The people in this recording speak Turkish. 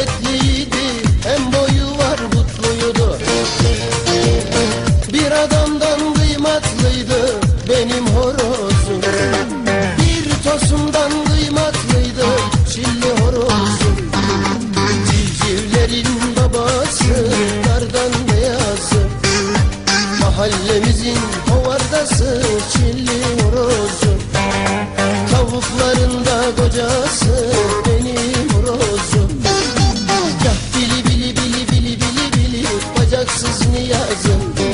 heybeliydi Hem boyu var mutluydu. Bir adamdan kıymatlıydı benim horozum. Bir tosundan kıymatlıydı çilli horozum. Civcivlerin babası kardan beyazı. Mahallemizin hovardası çilli horozum. Tavuklarında kocası olacaksız niyazım.